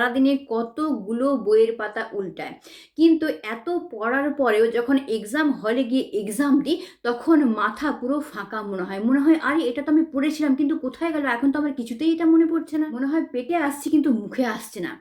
সারাদিনে কতগুলো বইয়ের পাতা উল্টায়। কিন্তু এত পড়ার পরেও যখন এক্সাম হলে গিয়ে এক্সাম দিই, তখন মাথা পুরো ফাঁকা মনে হয়। মনে হয়, আরে, এটা তো আমি পড়েছিলাম, কিন্তু কোথায় গেল? এখন তো আমার কিছুতেই এটা মনে পড়ছে না। মনে হয়, পেটে আসছে, কিন্তু মুখে আসছে না।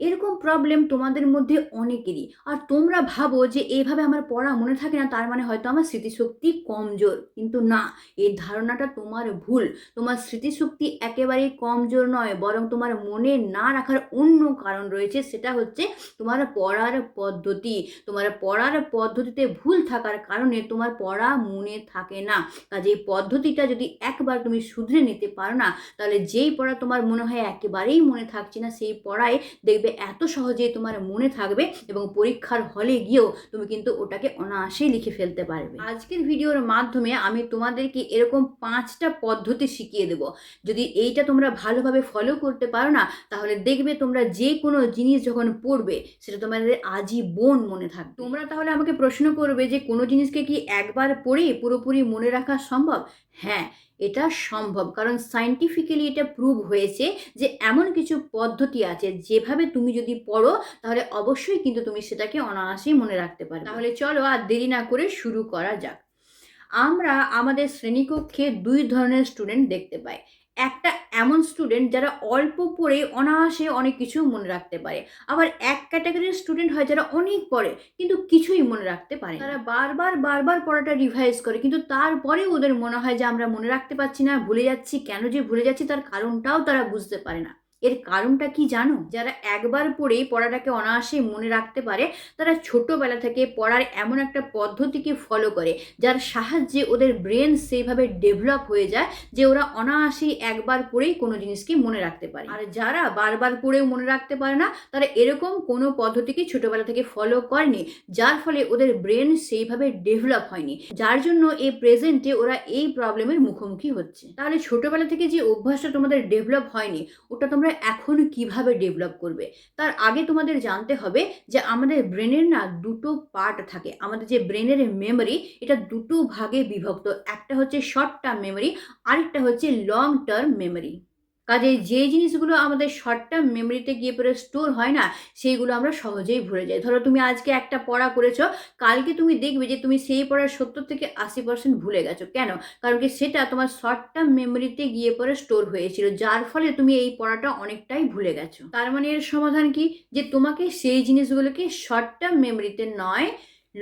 এরকম প্রবলেম তোমাদের মধ্যে অনেকেরই। আর তোমরা ভাবো যে এইভাবে আমার পড়া মনে থাকে না, তার মানে হয়তো আমার স্মৃতিশক্তি কমজোর। কিন্তু না, এই ধারণাটা তোমার ভুল। তোমার স্মৃতিশক্তি একেবারেই কমজোর নয়, বরং তোমার মনে না রাখার অন্য কারণ রয়েছে, সেটা হচ্ছে তোমার পড়ার পদ্ধতি। তোমার পড়ার পদ্ধতিতে ভুল থাকার কারণে তোমার পড়া মনে থাকে না। কাজে এই পদ্ধতিটা যদি একবার তুমি শুধরে নিতে পারো না, তাহলে যেই পড়া তোমার মনে হয় একেবারেই মনে থাকছে না, সেই পড়ায় দেখবে এত সহজেই তোমার মনে থাকবে এবং পরীক্ষার হলে গিয়েও তুমি কিন্তু ওটাকে অনায়াসেই লিখে ফেলতে পারবে। আজকের ভিডিওর মাধ্যমে আমি তোমাদেরকে এরকম পাঁচটা পদ্ধতি শিখিয়ে দেব। যদি এইটা তোমরা ভালোভাবে ফলো করতে পারো না, তাহলে দেখবে তোমরা যে কোনো জিনিস যখন পড়বে, সেটা তোমাদের আজীবন মনে থাকবে। তোমরা তাহলে আমাকে প্রশ্ন করবে যে কোনো জিনিসকে কি একবার পড়ে পুরোপুরি মনে রাখা সম্ভব? হ্যাঁ এটা সম্ভব। কারণ সায়েন্টিফিক্যালি এটা প্রুভ হয়েছে যে এমন কিছু পদ্ধতি আছে যেভাবে তুমি যদি পড়ো, তাহলে অবশ্যই কিন্তু তুমি সেটাকে অনায়াসেই মনে রাখতে পারো তাহলে চলো আর দেরি না করে শুরু করা যাক। আমরা আমাদের শ্রেণীকক্ষে দুই ধরনের স্টুডেন্ট দেখতে পাই। একটা এমন স্টুডেন্ট যারা অল্প পড়ে অনায়াসে অনেক কিছু মনে রাখতে পারে। আবার এক ক্যাটাগরির স্টুডেন্ট হয় যারা অনেক পড়ে, কিন্তু কিছুই মনে রাখতে পারে। তারা বারবার বারবার পড়াটা রিভাইজ করে, কিন্তু তারপরে ওদের মনে হয় যে আমরা মনে রাখতে পারছি না, ভুলে যাচ্ছি। কেন যে ভুলে যাচ্ছি, তার কারণটাও তারা বুঝতে পারে না। এর কারণটা কি জানো? যারা একবার পড়েই পড়াটাকে অনায়াসে মনে রাখতে পারে, তারা ছোটবেলা থেকে পড়ার এমন একটা পদ্ধতিকে ফলো করে, যার সাহায্যে ওদের ব্রেন সেইভাবে ডেভেলপ হয়ে যায় যে ওরা অনায়াসেই একবার পড়েই কোনো জিনিসকে মনে রাখতে পারে। আর যারা বারবার পড়েও মনে রাখতে পারে না, তারা এরকম কোনো পদ্ধতিকে ছোটবেলা থেকে ফলো করেনি, যার ফলে ওদের ব্রেন সেইভাবে ডেভেলপ হয়নি, যার জন্য এই প্রেজেন্টে ওরা এই প্রবলেমের মুখোমুখি হচ্ছে। তাহলে ছোটবেলা থেকে যে অভ্যাসটা তোমাদের ডেভেলপ হয়নি, ওটা তোমরা এখন কীভাবে ডেভেলপ করবে? তার আগে তোমাদের জানতে হবে যে আমাদের ব্রেনের না দুটো পার্ট থাকে। আমাদের যে ব্রেনের মেমোরি এটা দুটো ভাগে বিভক্ত। একটা হচ্ছে শর্ট টার্ম মেমরি আরেকটা হচ্ছে লং টার্ম মেমরি কাজে যে জিনিসগুলো আমাদের শর্ট টার্ম মেমরিতে গিয়ে পরে স্টোর হয় না, সেইগুলো আমরা সহজেই ভুলে যাই। ধরো তুমি আজকে একটা পড়া করেছ, কালকে তুমি দেখবে যে তুমি সেই পড়ার সত্তর থেকে আশি পার্সেন্ট ভুলে গেছো। কেন? কারণ কি সেটা তোমার শর্ট টার্ম মেমোরিতে গিয়ে পরে স্টোর হয়েছিল, যার ফলে তুমি এই পড়াটা অনেকটাই ভুলে গেছো। তার মানে এর সমাধান কি? যে তোমাকে সেই জিনিসগুলোকে শর্ট টার্ম মেমোরিতে নয়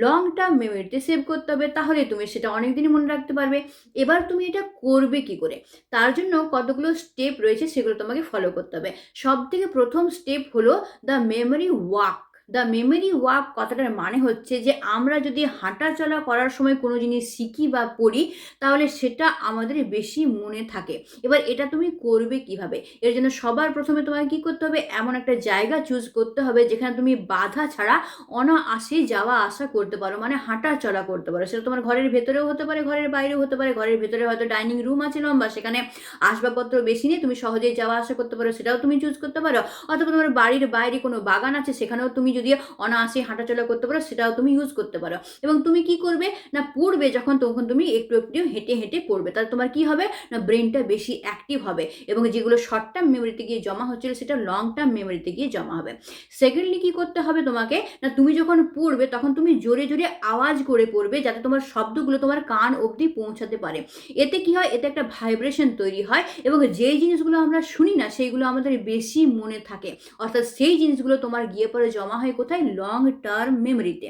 লং টার্ম মেমোরিতে সেভ করতে হবে, তাহলে তুমি সেটা অনেক দিনই মনে রাখতে পারবে। এবার তুমি এটা করবে কি করে? তার জন্য কতগুলো স্টেপ রয়েছে সেগুলো তোমাকে ফলো করতে হবে। সব থেকে প্রথম স্টেপ হলো the memory walk the memory walk কথাটার মানে হচ্ছে যে আমরা যদি হাঁটা চলা করার সময় কোনো জিনিস শিখি বা পড়ি, তাহলে সেটা আমাদের বেশি মনে থাকে। এবার এটা তুমি করবে কীভাবে? এর জন্য সবার প্রথমে তোমাকে কি করতে হবে? এমন একটা জায়গা চুজ করতে হবে যেখানে তুমি বাধা ছাড়া অনায়াসে যাওয়া আসা করতে পারো মানে হাঁটা চলা করতে পারো। সেটা তোমার ঘরের ভেতরেও হতে পারে, ঘরের বাইরেও হতে পারে, ঘরের ভেতরে হয়তো ডাইনিং রুম আছে লম্বা, সেখানে আসবাবপত্র বেশি নেই, তুমি সহজেই যাওয়া আসা করতে পারো, সেটাও তুমি চুজ করতে পারো। অথবা তোমার বাড়ির বাইরে কোনো বাগান আছে, সেখানেও তুমি যদি অনায়াসে হাঁটাচলা করতে পারো, সেটাও তুমি ইউজ করতে পারো। এবং তুমি কি করবে? না, পড়বে যখন, তখন তুমি একটু একটু হেঁটে হেঁটে পড়বে। তাহলে তোমার কি হবে? না ব্রেনটা বেশি অ্যাক্টিভ হবে এবং যেগুলো শর্ট টার্ম মেমোরিতে গিয়ে জমা হচ্ছিল, সেটা লং টার্ম মেমোরিতে গিয়ে জমা হবে। সেকেন্ডলি কি করতে হবে তোমাকে? না, তুমি যখন পড়বে, তখন তুমি জোরে জোরে আওয়াজ করে পড়বে, যাতে তোমার শব্দগুলো তোমার কান অবধি পৌঁছাতে পারে। এতে কি হয়? এতে একটা ভাইব্রেশন তৈরি হয় এবং যেই জিনিসগুলো আমরা শুনি না, সেইগুলো আমাদের বেশি মনে থাকে। অর্থাৎ সেই জিনিসগুলো তোমার গিয়ে পরে জমা কোথায়? লং টার্ম মেমোরিতে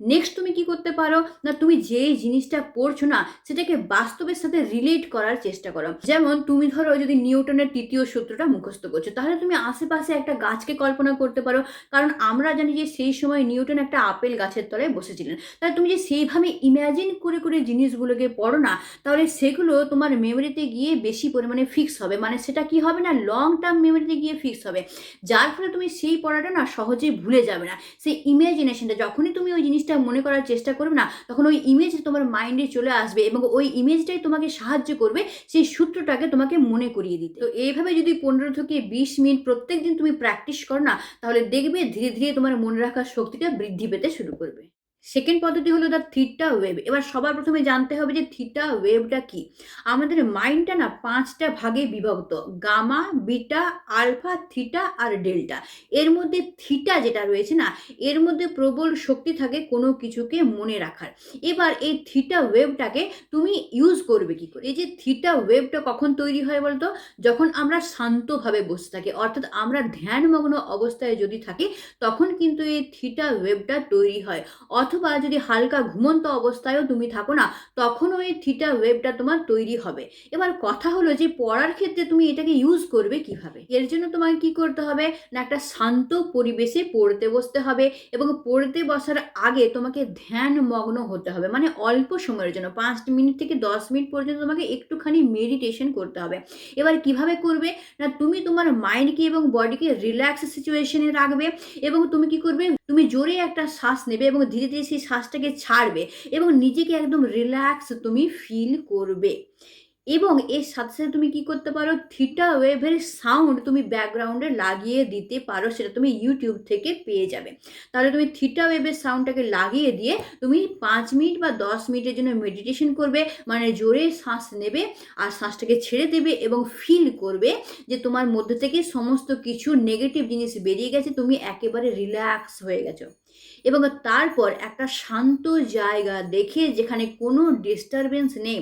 নেক্সট তুমি কি করতে পারো? না, তুমি যেই জিনিসটা পড়ছো না, সেটাকে বাস্তবের সাথে রিলেট করার চেষ্টা করো। যেমন তুমি ধরো যদি নিউটনের তৃতীয় সূত্রটা মুখস্থ করছ, তাহলে তুমি আশেপাশে একটা গাছকে কল্পনা করতে পারো। কারণ আমরা জানি যে সেই সময় নিউটন একটা আপেল গাছের তলায় বসেছিলেন। তাহলে তুমি যে সেইভাবে ইম্যাজিন করে করে জিনিসগুলোকে পড়ো না, তাহলে সেগুলো তোমার মেমোরিতে গিয়ে বেশি পরিমাণে ফিক্স হবে। মানে সেটা কি হবে না? লং টার্ম মেমোরিতে গিয়ে ফিক্স হবে। যার ফলে তুমি সেই পড়াটা না সহজেই ভুলে যাবে না। সেই ইমাজিনেশনটা যখনই তুমি ওই জিনিসটা মনে করার চেষ্টা করবে না, তখন ওই ইমেজ তোমার মাইন্ডে চলে আসবে এবং ওই ইমেজটাই তোমাকে সাহায্য করবে সেই সূত্রটাকে তোমাকে মনে করিয়ে দিতে। তো এইভাবে যদি পনেরো থেকে বিশ মিনিট প্রত্যেক দিন তুমি প্র্যাকটিস করো না, তাহলে দেখবে ধীরে ধীরে তোমার মনে রাখার শক্তিটা বৃদ্ধি পেতে শুরু করবে। সেকেন্ড পদ্ধতি হলো দ্য থিটা ওয়েভ এবার সবার প্রথমে জানতে হবে যে থিটা ওয়েভটা কি? আমাদের মাইন্ডটা না পাঁচটা ভাগে বিভক্ত গামা বিটা আলফা থিটা আর ডেল্টা এর মধ্যে থিটা যেটা রয়েছে না, এর মধ্যে প্রবল শক্তি থাকে কোনো কিছুকে মনে রাখার। এবার এই থিটা ওয়েভটাকে তুমি ইউজ করবে কি করে? এই যে থিটা ওয়েভটা কখন তৈরি হয় বলতো? যখন আমরা শান্তভাবে বসে থাকি, অর্থাৎ আমরা ধ্যানমগ্ন অবস্থায় যদি থাকি, তখন কিন্তু এই থিটা ওয়েভটা তৈরি হয়। অথবা যদি হালকা ঘুমন্ত অবস্থায়ও তুমি থাকো না, তখনও এই থিটা ওয়েভটা তোমার তৈরি হবে। এবার কথা হলো যে পড়ার ক্ষেত্রে তুমি এটাকে ইউজ করবে কীভাবে? এর জন্য তোমাকে কি করতে হবে? না একটা শান্ত পরিবেশে পড়তে বসতে হবে এবং পড়তে বসার আগে তোমাকে ধ্যানমগ্ন হতে হবে। মানে অল্প সময়ের জন্য, পাঁচ মিনিট থেকে দশ মিনিট পর্যন্ত তোমাকে একটুখানি মেডিটেশন করতে হবে। এবার কীভাবে করবে? না, তুমি তোমার মাইন্ডকে এবং বডিকে রিল্যাক্স সিচুয়েশনে রাখবে এবং তুমি কি করবে? তুমি জোরে একটা শ্বাস নেবে এবং ধীরে ধীরে সেই শ্বাসটাকে ছাড়বে এবং নিজেকে একদম রিল্যাক্স তুমি ফিল করবে। এবং এর সাথে সাথে তুমি কি করতে পারো? থিটা ওয়েভের সাউন্ড তুমি ব্যাকগ্রাউন্ডে লাগিয়ে দিতে পারো, সেটা তুমি ইউটিউব থেকে পেয়ে যাবে। তাহলে তুমি থিটা ওয়েভের সাউন্ডটাকে লাগিয়ে দিয়ে তুমি পাঁচ মিনিট বা দশ মিনিটের জন্য মেডিটেশন করবে মানে জোরে শ্বাস নেবে আর শ্বাসটাকে ছেড়ে দেবে এবং ফিল করবে যে তোমার মধ্যে থেকে সমস্ত কিছু নেগেটিভ জিনিস বেরিয়ে গেছে, তুমি একেবারে রিল্যাক্স হয়ে গেছো। এবং তারপর একটা শান্ত জায়গা দেখে যেখানে কোনো ডিস্টারবেন্স নেই,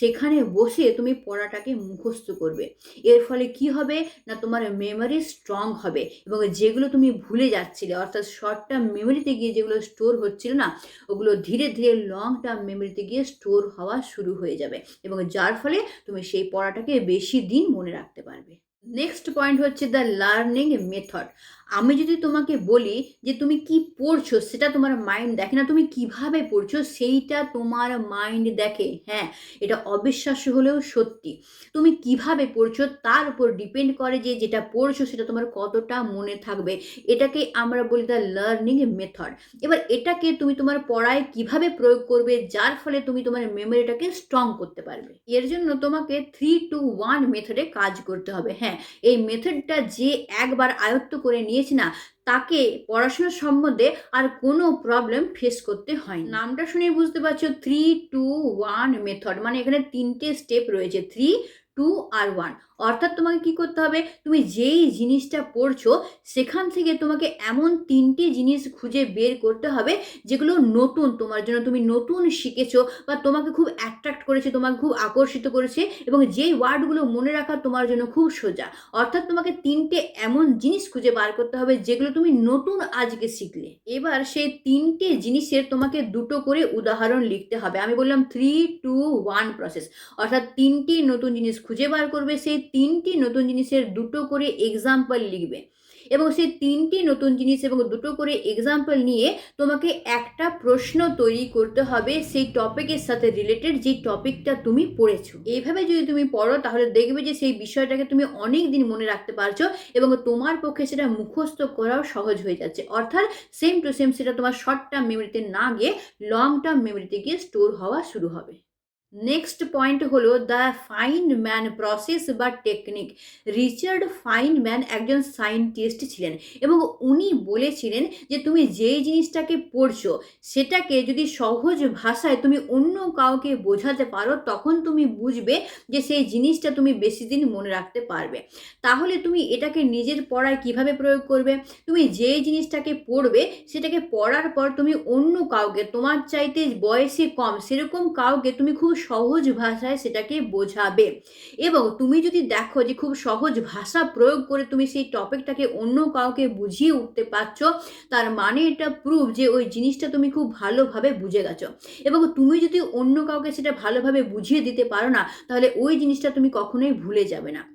সেখানে বসে তুমি পড়াটাকে মুখস্থ করবে। এর ফলে কি হবে? না তোমার মেমোরি স্ট্রং হবে এবং যেগুলো তুমি ভুলে যাচ্ছিলে, অর্থাৎ শর্ট টার্ম মেমোরিতে গিয়ে যেগুলো স্টোর হচ্ছিল না, ওগুলো ধীরে ধীরে লং টার্ম মেমোরিতে গিয়ে স্টোর হওয়া শুরু হয়ে যাবে এবং যার ফলে তুমি সেই পড়াটাকে বেশি দিন মনে রাখতে পারবে। নেক্সট পয়েন্ট হচ্ছে দ্য লার্নিং মেথড আমি যদি তোমাকে বলি যে তুমি কি পড়ছো, সেটা তোমার মাইন্ড দেখে না। তুমি কীভাবে পড়ছো, সেইটা তোমার মাইন্ড দেখে। হ্যাঁ এটা অবিশ্বাস্য হলেও সত্যি। তুমি কীভাবে পড়ছো, তার উপর ডিপেন্ড করে যে যেটা পড়ছো, সেটা তোমার কতটা মনে থাকবে। এটাকে আমরা বলি দ্য লার্নিং মেথড এবার এটাকে তুমি তোমার পড়ায় কীভাবে প্রয়োগ করবে, যার ফলে তুমি তোমার মেমোরিটাকে স্ট্রং করতে পারবে। এর জন্য তোমাকে থ্রি টু ওয়ান মেথডে কাজ করতে হবে। হ্যাঁ এই মেথডটা যে একবার আয়ত্ত করে নিয়েছে না, তাকে পড়াশোনার সম্বন্ধে আর কোনো প্রবলেম ফেস করতে হয় নামটা শুনে বুঝতে পারছ থ্রি টু ওয়ান মেথড মানে এখানে তিনটে স্টেপ রয়েছে থ্রি টু আর ওয়ান অর্থাৎ তোমাকে কি করতে হবে? তুমি যেই জিনিসটা পড়ছো, সেখান থেকে তোমাকে এমন তিনটে জিনিস খুঁজে বের করতে হবে, যেগুলো নতুন তোমার জন্য। তুমি নতুন শিখেছো বা তোমাকে খুব অ্যাট্রাক্ট করেছে, তোমাকে খুব আকর্ষিত করেছে এবং যেই ওয়ার্ডগুলো মনে রাখা তোমার জন্য খুব সোজা। অর্থাৎ তোমাকে তিনটে এমন জিনিস খুঁজে বার করতে হবে, যেগুলো তুমি নতুন আজকে শিখলে। এবার সেই তিনটে জিনিসের তোমাকে দুটো করে উদাহরণ লিখতে হবে। আমি বললাম থ্রি টু ওয়ান প্রসেস অর্থাৎ তিনটি নতুন জিনিস খুঁজে বার করবে, সেই তিনটি নতুন জিনিসের দুটো করে এক্সাম্পল লিখবে। এবং সেই তিনটি নতুন জিনিস এবং দুটো করে এক্সাম্পল নিয়ে তোমাকে একটা প্রশ্ন তৈরি করতে হবে সেই টপিকের সাথে রিলেটেড যে টপিকটা তুমি পড়েছো। এইভাবে যদি তুমি পড়ো, তাহলে দেখবে যে সেই বিষয়টাকে তুমি অনেক দিন মনে রাখতে পারছ এবং তোমার পক্ষে সেটা মুখস্থ করাও সহজ হয়ে যাচ্ছে। অর্থাৎ সেম টু সেম সেটা তোমার শর্ট টার্ম মেমোরিতে না গিয়ে লং টার্ম মেমোরিতে গিয়ে স্টোর হওয়া শুরু হবে। নেক্সট পয়েন্ট হলো দ্য ফাইন ম্যান প্রসেস বা টেকনিক রিচার্ড ফাইনম্যান একজন সায়েন্টিস্ট ছিলেন এবং উনি বলেছিলেন যে তুমি যেই জিনিসটাকে পড়ছো সেটাকে যদি সহজ ভাষায় তুমি অন্য কাউকে বোঝাতে পারো তখন তুমি বুঝবে যে সেই জিনিসটা তুমি বেশি দিন মনে রাখতে পারবে। তাহলে তুমি এটাকে নিজের পড়ায় কীভাবে প্রয়োগ করবে? তুমি যেই জিনিসটাকে পড়বে সেটাকে পড়ার পর তুমি অন্য কাউকে, তোমার চাইতে বয়সে কম, সেরকম কাউকে তুমি খুব সহজ ভাষায় সেটাকে বোঝাবে। এবং তুমি যদি দেখো যে খুব সহজ ভাষা প্রয়োগ করে তুমি সেই টপিকটাকে অন্য কাউকে বুঝিয়ে উঠতে পারছ, তার মানে এটা প্রুফ যে ওই জিনিসটা তুমি খুব ভালোভাবে বুঝে গেছো। এবং তুমি যদি অন্য কাউকে সেটা ভালোভাবে বুঝিয়ে দিতে পারো না, তাহলে ওই জিনিসটা তুমি কখনোই ভুলে যাবে না।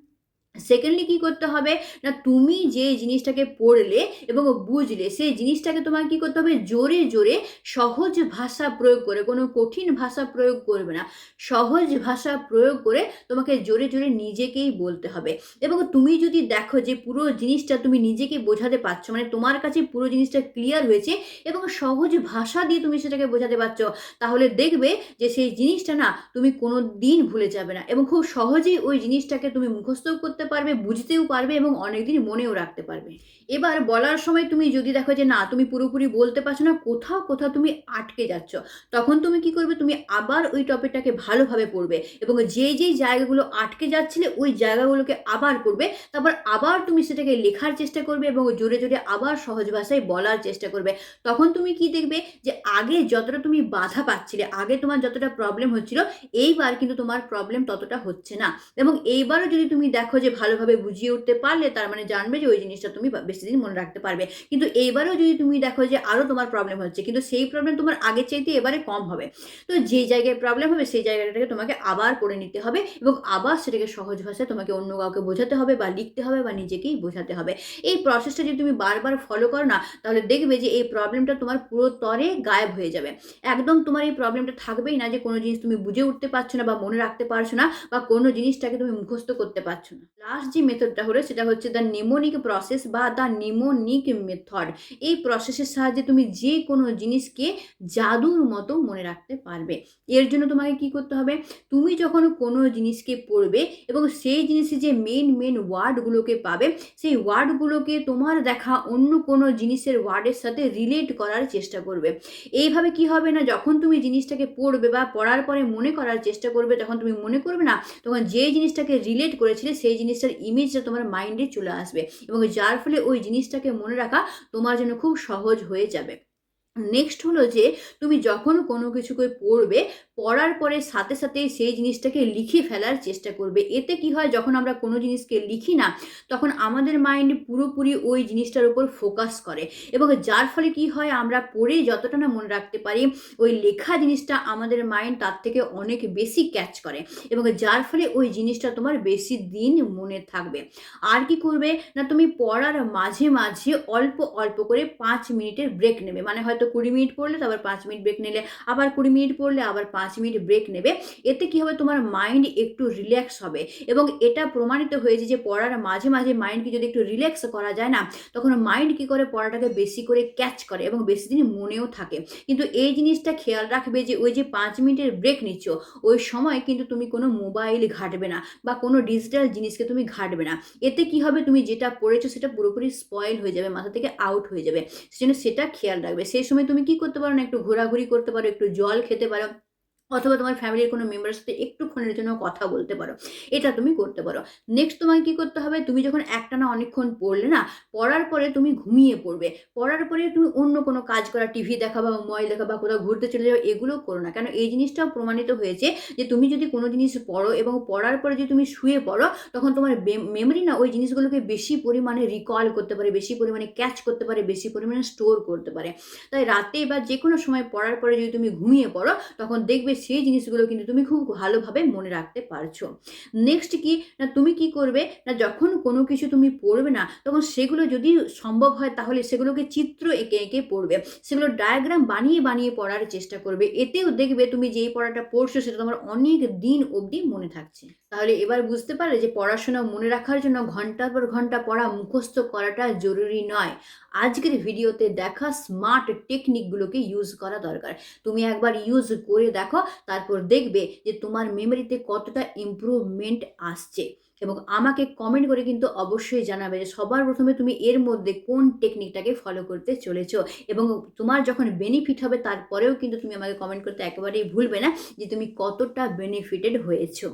সেকেন্ডলি কী করতে হবে? না, তুমি যে জিনিসটাকে পড়লে এবং বুঝলে, সেই জিনিসটাকে তোমার কী করতে হবে? জোরে জোরে সহজ ভাষা প্রয়োগ করে, কোনো কঠিন ভাষা প্রয়োগ করবে না। সহজ ভাষা প্রয়োগ করে তোমাকে জোরে জোরে নিজেকেই বলতে হবে। এবং তুমি যদি দেখো যে পুরো জিনিসটা তুমি নিজেকে বোঝাতে পারছ মানে তোমার কাছে পুরো জিনিসটা ক্লিয়ার হয়েছে এবং সহজ ভাষা দিয়ে তুমি সেটাকে বোঝাতে পারছ, তাহলে দেখবে যে সেই জিনিসটা না তুমি কোনো দিন ভুলে যাবে না। এবং খুব সহজেই ওই জিনিসটাকে তুমি মুখস্থ করতে পারবে, বুঝতেও পারবে এবং অনেকদিন মনেও রাখতে পারবে। এবার বলার সময় তুমি যদি দেখো যে, না, তুমি পুরোপুরি বলতে পারছ না, কোথাও কোথাও তুমি আটকে যাচ্ছ, তখন তুমি কি করবে? তুমি আবার ওই টপিকটাকে ভালোভাবে পড়বে এবং যেই যেই জায়গাগুলো আটকে যাচ্ছিলে, ওই জায়গাগুলোকে আবার পড়বে, তারপর আবার তুমি সেটাকে লেখার চেষ্টা করবে এবং জোরে জোরে আবার সহজ ভাষায় বলার চেষ্টা করবে। তখন তুমি কি দেখবে যে, আগে যতটা তুমি বাধা পাচ্ছিলে, আগে তোমার যতটা প্রবলেম হচ্ছিল, এইবার কিন্তু তোমার প্রবলেম ততটা হচ্ছে না। এবং এইবারও যদি তুমি দেখো যে ভালোভাবে বুঝিয়ে উঠতে পারলে তার মানে জানবে যে ওই জিনিসটা তুমি বেশি দিন মনে রাখতে পারবে। কিন্তু এইবারও যদি তুমি দেখো যে আরও তোমার প্রবলেম হচ্ছে, কিন্তু সেই প্রবলেম তোমার আগের চাইতে এবারে কম হবে। তো যে জায়গায় প্রবলেম হবে, সেই জায়গাটাকে তোমাকে আবার করে নিতে হবে এবং আবার সেটাকে সহজ ভাষায় তোমাকে অন্য কাউকে বোঝাতে হবে বা লিখতে হবে বা নিজেকেই বোঝাতে হবে। এই প্রসেসটা যদি তুমি বারবার ফলো করো না, তাহলে দেখবে যে এই প্রবলেমটা তোমার পুরো তরে গায়েব হয়ে যাবে। একদম তোমার এই প্রবলেমটা থাকবেই না যে কোনো জিনিস তুমি বুঝে উঠতে পারছ না বা মনে রাখতে পারছ না বা কোনো জিনিসটাকে তুমি মুখস্থ করতে পারছ না। লাস্ট যে মেথডটা হলো, সেটা হচ্ছে দ্য নিমোনিক প্রসেস বা দ্য নিমোনিক মেথড এই প্রসেসের সাহায্যে তুমি যে কোনো জিনিসকে জাদুর মতো মনে রাখতে পারবে। এর জন্য তোমাকে কি করতে হবে? তুমি যখন কোনো জিনিসকে পড়বে এবং সেই জিনিসে যে মেন মেন ওয়ার্ডগুলোকে পাবে, সেই ওয়ার্ডগুলোকে তোমার দেখা অন্য কোনো জিনিসের ওয়ার্ডের সাথে রিলেট করার চেষ্টা করবে। এইভাবে কি হবে না, যখন তুমি জিনিসটাকে পড়বে বা পড়ার পরে মনে করার চেষ্টা করবে তখন তুমি মনে করবে না, তখন যে জিনিসটাকে রিলেট করেছিলে, সেই জিনিসটার ইমেজটা তোমার মাইন্ডে চলে আসবে এবং যার ফলে ওই জিনিসটাকে মনে রাখা তোমার জন্য খুব সহজ হয়ে যাবে। নেক্সট হলো যে, তুমি যখন কোনো কিছুকে পড়বে পড়ার পরে সাথে সাথে সেই জিনিসটাকে লিখে ফেলার চেষ্টা করবে। এতে কি হয়, যখন আমরা কোনো জিনিসকে লিখি না, তখন আমাদের মাইন্ড পুরোপুরি ওই জিনিসটার উপর ফোকাস করে। এবং যার ফলে কি হয়, আমরা পড়ে যতটা না মনে রাখতে পারি, ওই লেখা জিনিসটা আমাদের মাইন্ড তার থেকে অনেক বেশি ক্যাচ করে। এবং যার ফলে ওই জিনিসটা তোমার বেশি দিন মনে থাকবে। আর কি করবে, না তুমি পড়ার মাঝে মাঝে অল্প অল্প করে পাঁচ মিনিটের ব্রেক নেবে। মানে হয়তো কুড়ি মিনিট পড়লে, তারপর পাঁচ মিনিট ব্রেক নিলে, আবার কুড়ি মিনিট পড়লে, আবার পাঁচ মিনিট ব্রেক নেবে, এতে কি হবে? তোমার মাইন্ড একটু রিল্যাক্স হবে। এবং এটা প্রমাণিত হয়েছে যে পড়ার মাঝে মাঝে মাইন্ডকে যদি একটু রিল্যাক্স করা যায় না, তখন মাইন্ড কি করে? পড়াটাকে বেশি করে ক্যাচ করে এবং বেশি দিন মনেও থাকে। কিন্তু এই জিনিসটা খেয়াল রাখবে যে ওই যে পাঁচ মিনিটের ব্রেক নিচ্ছ, ওই সময় কিন্তু তুমি কোনো মোবাইল ঘাটবে না বা কোনো ডিজিটাল জিনিসকে তুমি ঘাটবে না। এতে কি হবে? তুমি যেটা পড়েছো সেটা পুরোপুরি স্পয়েল হয়ে যাবে, মাথা থেকে আউট হয়ে যাবে। সেজন্য সেটা খেয়াল রাখবে। সেই সময় তুমি কি করতে পারো না? একটু ঘোরাঘুরি করতে পারো, একটু জল খেতে পারো। অথবা তোমার ফ্যামিলির কোনো মেম্বারের সাথে একটুক্ষণের জন্য কথা বলতে পারো। এটা তুমি করতে পারো। নেক্সট তোমাকে কি করতে হবে? তুমি যখন একটানা অনেকক্ষণ পড়লে না, পড়ার পরে তুমি ঘুমিয়ে পড়বে। পড়ার পরে তুমি অন্য কোনো কাজ করা টিভি দেখা বা মোবাইল দেখা বা কোথাও ঘুরতে চলে যাও, এগুলো করো না। কেন? এই জিনিসটাও প্রমাণিত হয়েছে যে তুমি যদি কোনো জিনিস পড়ো এবং পড়ার পরে যদি তুমি শুয়ে পড়ো, তখন তোমার মেমরি না ওই জিনিসগুলোকে বেশি পরিমাণে রিকল করতে পারে, বেশি পরিমাণে ক্যাচ করতে পারে, বেশি পরিমাণে স্টোর করতে পারে। তাই রাতে বা যে কোনো সময় পড়ার পরে যদি তুমি ঘুমিয়ে পড়ো, তখন দেখবে সেই জিনিসগুলো কিন্তু তুমি খুব ভালোভাবে মনে রাখতে পারছ। নেক্সট কি? না তুমি কি করবে? না যখন কোনো কিছু তুমি পড়বে না, তখন সেগুলো যদি সম্ভব হয় তাহলে সেগুলোকে চিত্র এঁকে এঁকে পড়বে। সেগুলো ডায়াগ্রাম বানিয়ে বানিয়ে পড়ার চেষ্টা করবে। এতেও দেখবে তুমি যেই পড়াটা পড়ছো সেটা তোমার অনেক দিন অবধি মনে থাকছে। তাহলে এবার বুঝতে পারলে যে পড়াশোনা মনে রাখার জন্য ঘণ্টার পর ঘণ্টা পড়া মুখস্থ করাটা জরুরি নয়। আজকের ভিডিওতে দেখা স্মার্ট টেকনিকগুলোকে ইউজ করা দরকার। তুমি একবার ইউজ করে দেখো। তারপর দেখবে যে তোমার মেমোরিতে কতটা ইম্প্রুভমেন্ট আসছে। এবং আমাকে কমেন্ট করে কিন্তু অবশ্যই জানাবে যে সবার প্রথমে তুমি এর মধ্যে কোন টেকনিকটাকে ফলো করতে চলেছ। এবং তোমার যখন বেনিফিট হবে, তারপরেও কিন্তু তুমি আমাকে কমেন্ট করতে একেবারেই ভুলবে না যে তুমি কতটা বেনিফিটেড হয়েছো।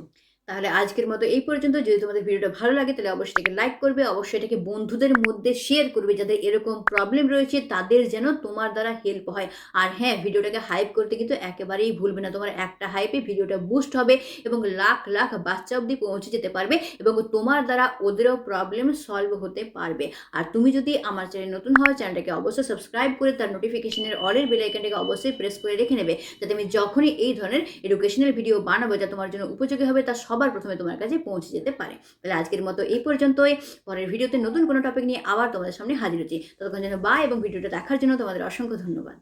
তাহলে আজকের মতো এই পর্যন্ত। যদি তোমাদের ভিডিওটা ভালো লাগে, তাহলে অবশ্যই এটাকে লাইক করবে। অবশ্যই এটাকে বন্ধুদের মধ্যে শেয়ার করবে যাদের এরকম প্রবলেম রয়েছে, তাদের যেন তোমার দ্বারা হেল্প হয়। আর হ্যাঁ ভিডিওটাকে হাইপ করতে কিন্তু একেবারেই ভুলবে না। তোমার একটা হাইপে ভিডিওটা বুস্ট হবে এবং লাখ লাখ বাচ্চা অবধি পৌঁছে যেতে পারবে এবং তোমার দ্বারা ওদেরও প্রবলেম সলভ হতে পারবে। আর তুমি যদি আমার চ্যানেল নতুন হওয়া চ্যানেলটাকে অবশ্যই সাবস্ক্রাইব করে তার নোটিফিকেশনের অলের বেলাইকানটাকে অবশ্যই প্রেস করে রেখে নেবে। যাতে আমি যখনই এই ধরনের এডুকেশনাল ভিডিও বানাবো, যা তোমার জন্য উপযোগী হবে, তা সবার প্রথমে তোমার কাছে পৌঁছে যেতে পারে। তাহলে আজকের মতো এই পর্যন্তই। পরের ভিডিওতে নতুন কোনো টপিক নিয়ে আবার তোমাদের সামনে হাজির হচ্ছি। ততক্ষণ যেন বা এবং ভিডিওটা দেখার জন্য তোমাদের অসংখ্য ধন্যবাদ।